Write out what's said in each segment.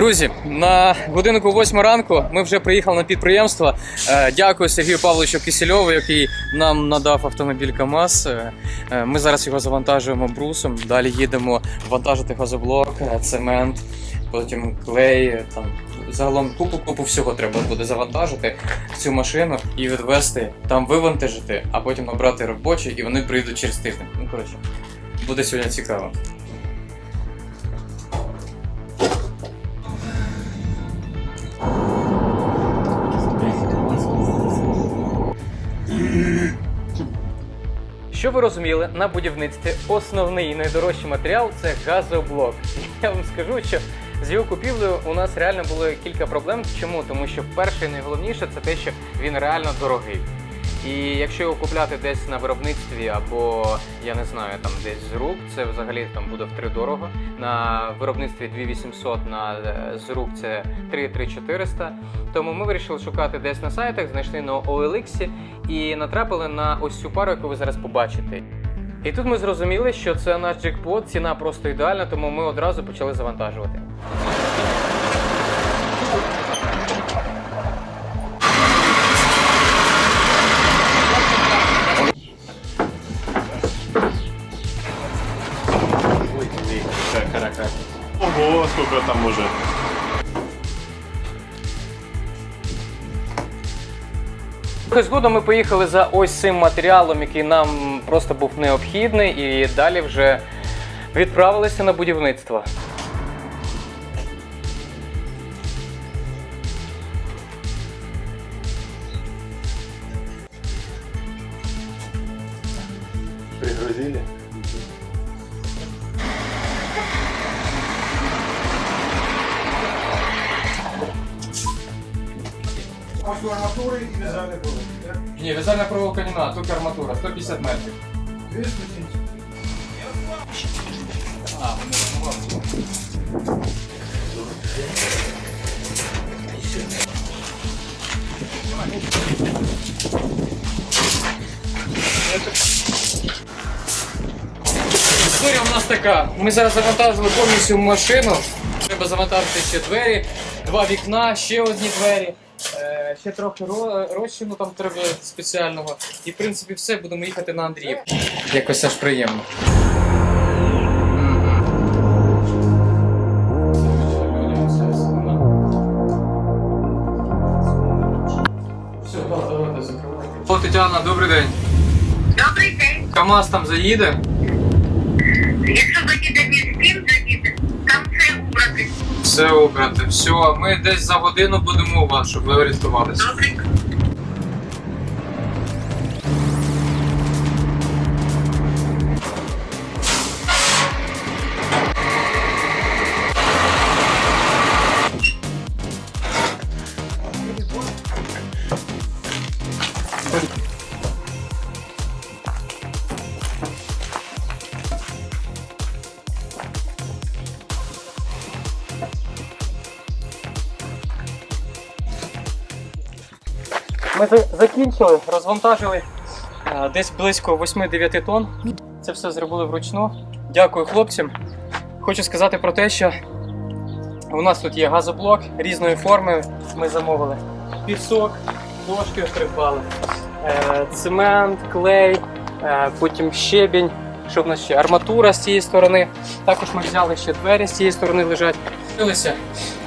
Друзі, на годинку 8 ранку ми вже приїхали на підприємство. Е, Дякую Сергію Павловичу Кисельову, який нам надав автомобіль КАМАЗ. Е, е, Ми зараз його завантажуємо брусом. Далі їдемо вантажити газоблок, цемент, потім клей. Там загалом купу купу всього треба буде завантажити цю машину і відвести, там вивантажити, а потім набрати робочі, і вони прийдуть через тиждень. Ну коротше, буде сьогодні цікаво. Що ви розуміли, на будівництві основний і найдорожчий матеріал це газоблок. Я вам скажу, що з його купівлею у нас реально було кілька проблем. Чому? Тому що перше і найголовніше це те, що він реально дорогий. І якщо його купляти десь на виробництві або я не знаю, там десь з рук, це взагалі там буде втридорого. На виробництві 2800, на е, з рук це 33400. Тому ми вирішили шукати десь на сайтах, знайшли на OLX і натрапили на ось цю пару, яку ви зараз побачите. І тут ми зрозуміли, що це наш джекпот, ціна просто ідеальна, тому ми одразу почали завантажувати. Ого, сколько там уже. Згодом ми поїхали за ось цим матеріалом, який нам просто був необхідний, і далі вже відправилися на будівництво. І в'язальний провод. так? Ні, вязальна проволока не надо, тільки арматура, 150 метрів. 270. А, вони. Історія у нас така. Ми зараз завантажили повністю машину. Треба завантажити ще двері, два вікна, ще одні двері. Е, Ще трохи ро- розчину там треба спеціального. І в принципі все, будемо їхати на Андріїв. Якось аж приємно. Все, давайте закривайте. О, Тетяна, добрий день. Добрий день. КАМАЗ там заїде. Якщо заїде. Все обрати. Все, ми десь за годину будемо у вас, щоб ви орієнтувалися. Добре. Ми закінчили, розвантажили е, десь близько 8-9 тонн. Це все зробили вручну. Дякую хлопцям. Хочу сказати про те, що у нас тут є газоблок різної форми. Ми замовили пісок, дошки придбали, е, цемент, клей, е, потім щебінь. Що в нас ще? Арматура з цієї сторони. Також ми взяли ще двері з цієї сторони лежать.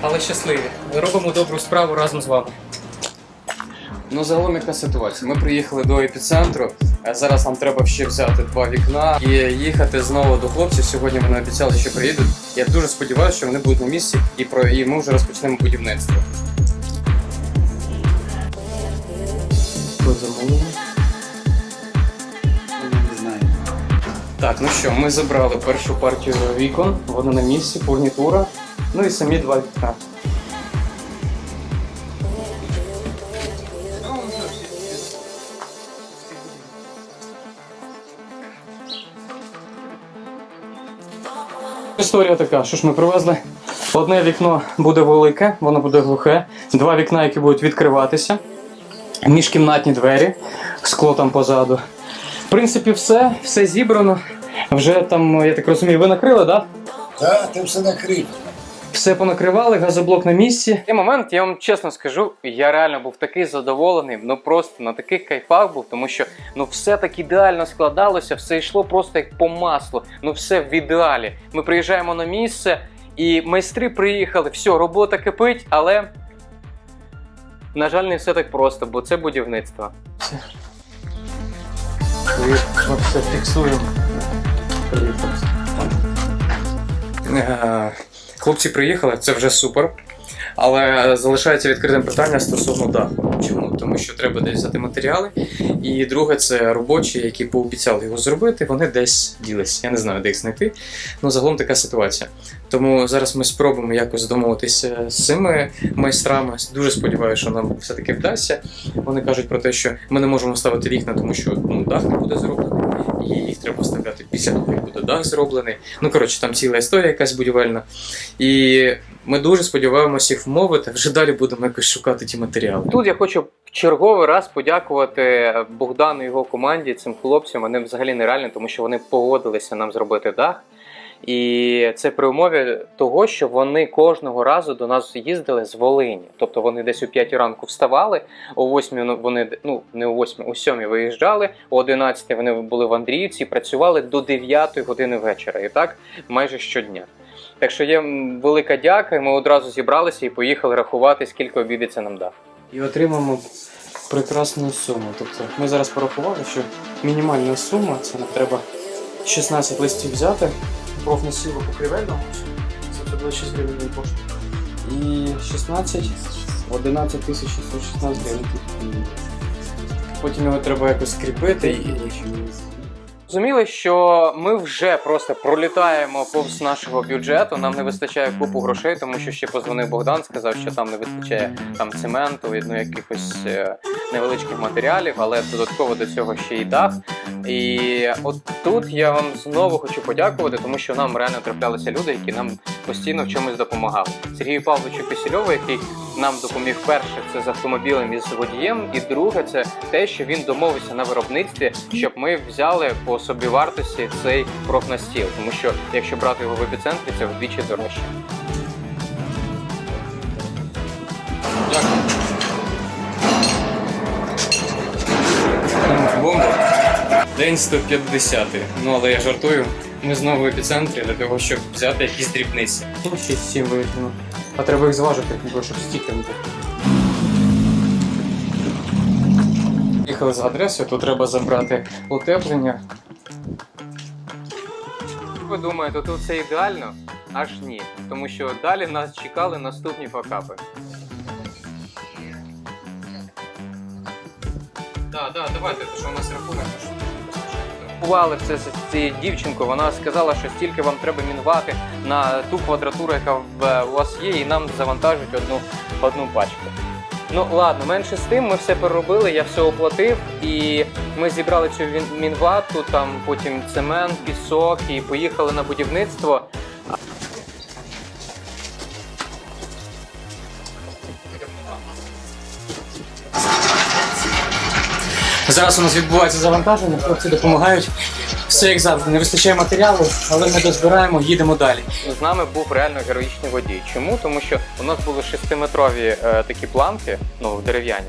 Але щасливі. Ми робимо добру справу разом з вами. Ну, загалом яка ситуація? Ми приїхали до епіцентру. е, Зараз нам треба ще взяти два вікна і їхати знову до хлопців. Сьогодні вони обіцяли, що приїдуть. Я дуже сподіваюся, що вони будуть на місці і про і ми вже розпочнемо будівництво. Знаю. Так, ну що, ми забрали першу партію вікон, вони на місці, фурнітура, ну і самі два вікна. Історія така, що ж ми привезли. Одне вікно буде велике, воно буде глухе, два вікна, які будуть відкриватися, міжкімнатні двері, скло там позаду. В принципі, все, все зібрано. Вже там, я так розумію, ви накрили, так? Да? Так, ти все накрив. Все понакривали, газоблок на місці. Цей момент, я вам чесно скажу, я реально був такий задоволений, ну просто на таких кайфах був, тому що ну все так ідеально складалося, все йшло просто як по маслу. Ну все в ідеалі. Ми приїжджаємо на місце, і майстри приїхали, все, робота кипить, але. На жаль, не все так просто, бо це будівництво. Все. все фіксуємо. Хлопці приїхали, це вже супер. Але залишається відкритим питання стосовно даху. Чому? Тому що треба десь взяти матеріали. І друге, це робочі, які пообіцяли його зробити, вони десь ділись. Я не знаю, де їх знайти. Ну, загалом така ситуація. Тому зараз ми спробуємо якось домовитися з цими майстрами. Дуже сподіваюся, що нам все-таки вдасться. Вони кажуть про те, що ми не можемо ставити вікна, тому що ну, дах не буде зроблений, і їх треба вставляти після того, як буде дах зроблений. Ну коротше, там ціла історія якась будівельна. І ми дуже сподіваємося їх вмовити. Вже далі будемо якось шукати ті матеріали. Тут я хочу в черговий раз подякувати Богдану і його команді, цим хлопцям. Вони взагалі нереальні, тому що вони погодилися нам зробити дах. І це при умові того, що вони кожного разу до нас їздили з Волині. Тобто вони десь о 5 ранку вставали, о 8 вони ну не о 8, о 7 виїжджали, о 11 вони були в Андріївці, працювали до 9 години вечора. І так майже щодня. Так що є велика дяка, і ми одразу зібралися і поїхали рахувати, скільки обійдеться нам дах. І отримаємо прекрасну суму. Тобто ми зараз порахували, що мінімальна сума це нам треба 16 листів взяти, профнасіло покривельного, це 6 гривень коштує. І 16, 11 тисяч 616 гривень. Потім його треба якось скріпити і. Зрозуміли, що ми вже просто пролітаємо повз нашого бюджету. Нам не вистачає купу грошей, тому що ще позвонив Богдан, сказав, що там не вистачає там цементу, ну якихось е, невеличких матеріалів, але додатково до цього ще й дах. І от тут я вам знову хочу подякувати, тому що нам реально траплялися люди, які нам постійно в чомусь допомагали. Сергію Павловичу Кисельову, який нам допоміг перше, це з автомобілем і з водієм, і друге, це те, що він домовився на виробництві, щоб ми взяли по собівартості цей профнастіл, тому що якщо брати його в епіцентрі, це вдвічі дорожче. Дякую. День 150. Ну але я жартую. Ми знову в епіцентрі для того, щоб взяти якісь дрібниці. 6-7 витягну. А треба їх зважити, щоб стікер був. Їхали за адресою, то треба забрати утеплення. Ви думаєте, тут все ідеально? Аж ні. Тому що далі нас чекали наступні факапи. Так, так, давайте, то що у нас рахунок. Купували все з цією дівчинкою. Вона сказала, що стільки вам треба мінувати на ту квадратуру, яка у вас є, і нам завантажують одну, одну пачку. Ну ладно, менше з тим, ми все переробили, я все оплатив, і ми зібрали цю мінвату, там потім цемент, пісок, і поїхали на будівництво. Зараз у нас відбувається завантаження, хлопці допомагають. Все як завжди, не вистачає матеріалу, але ми дозбираємо, їдемо далі. З нами був реально героїчний водій. Чому? Тому що у нас були шестиметрові е, такі планки, ну дерев'яні.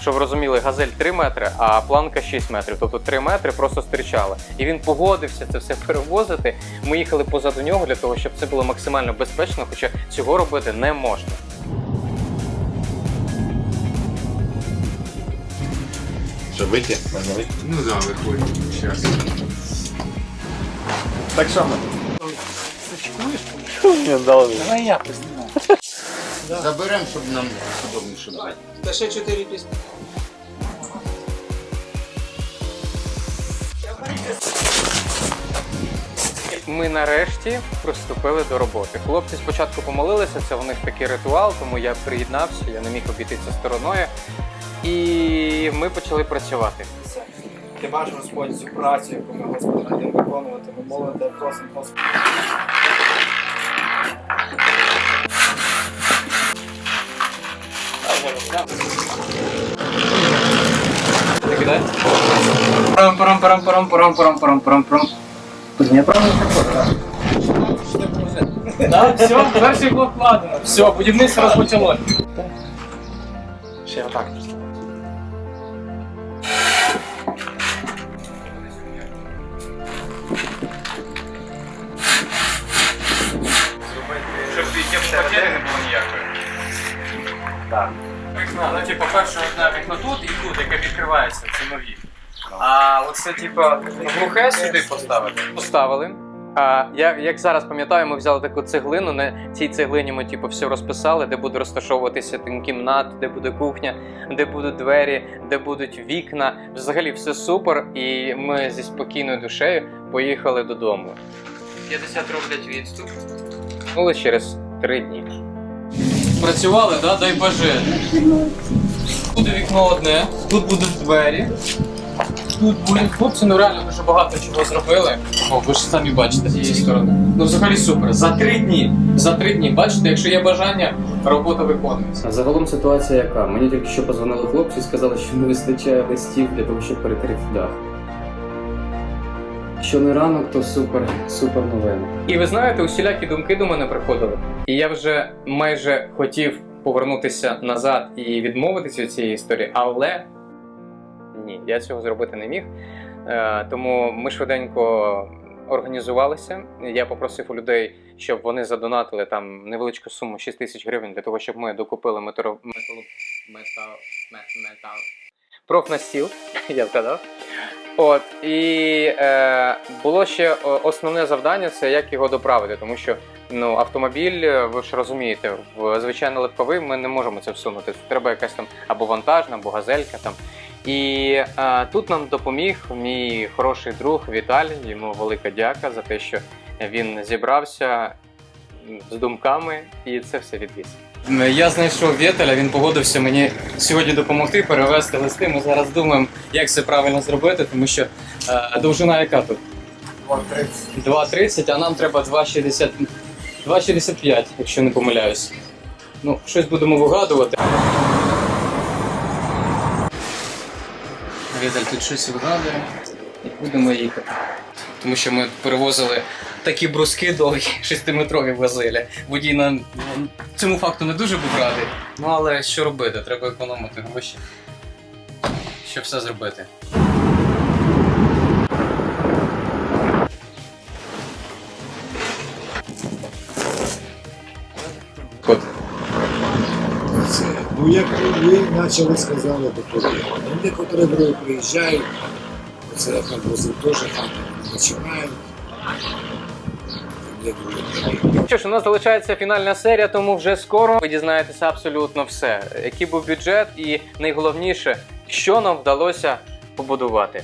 Щоб розуміли, газель 3 метри, а планка 6 метрів. Тобто 3 метри просто стирчала. І він погодився це все перевозити. Ми їхали позаду нього для того, щоб це було максимально безпечно, хоча цього робити не можна. Що вийти? Можна вийти? Ну да, виходь. Сейчас. Так що ми? Давай я Заберемо, щоб нам удобніше було. Та ще 4 пісні. Ми нарешті приступили до роботи. Хлопці спочатку помолилися, це у них такий ритуал, тому я приєднався, я не міг обійтися стороною. І ми почали працювати. Ти бачиш Господь цю працю, яку ми Господь виконувати. Ми молимо просимо Господь. Парам парам парам парам парам парам парам парам парам. Блін, я правильно так Да, все, перший блок вкладено. Все, будівництво розпочалось. Ще отак. Вікна, ну типу, перше одне вікно тут і тут, яке відкривається, це нові. А оце, типу, глухе сюди поставити. Поставили. А, я, як зараз пам'ятаю, ми взяли таку цеглину. На цій цеглині ми типу, все розписали, де буде розташовуватися там, кімнат, де буде кухня, де будуть двері, де будуть вікна. Взагалі все супер. І ми зі спокійною душею поїхали додому. 50 роблять відступ. Ну, лише через 3 дні. Працювали, да? дай боже. Буде вікно одне, тут будуть двері. Тут будуть хлопці, ну реально дуже багато чого зробили. О, ви ж самі бачите з цієї сторони. Ну взагалі супер. За три дні. За три дні, бачите, якщо є бажання, робота виконується. А Загалом ситуація яка? Мені тільки що позвонили хлопці і сказали, що не вистачає листів для того, щоб перекрити дах. Що не ранок, то супер, супер новина. І ви знаєте, усілякі думки до мене приходили. І я вже майже хотів повернутися назад і відмовитися від цієї історії, але ні, я цього зробити не міг. Е, тому ми швиденько організувалися. Я попросив у людей, щоб вони задонатили там невеличку суму 6 тисяч гривень для того, щоб ми докупили метал... ме- метал... профнастіл, я вгадав. От і е, було ще основне завдання це як його доправити, тому що ну автомобіль, е, ви ж розумієте, в звичайно легковий ми не можемо це всунути. Треба якась там або вантажна, або газелька там. І е, тут нам допоміг мій хороший друг Віталій. Йому велика дяка за те, що він зібрався з думками і це все відвіз. Я знайшов Віталя, він погодився мені сьогодні допомогти перевезти листи. Ми зараз думаємо, як це правильно зробити, тому що е, довжина яка тут? 2,30, а нам треба 2,60 2,65, якщо не помиляюсь. Ну, щось будемо вигадувати. Віталь тут щось вигадує і будемо їхати. Тому що ми перевозили такі бруски довгі, 6-метрові возили. Водій ну, цьому факту не дуже був радий. Ну але що робити? Треба економити гроші, щоб все зробити. Ну як ви почали сказали, то то є. Ну, Некоторі приїжджають, це там теж там починають. Що ж, у нас залишається фінальна серія, тому вже скоро ви дізнаєтеся абсолютно все. Який був бюджет, і найголовніше, що нам вдалося побудувати.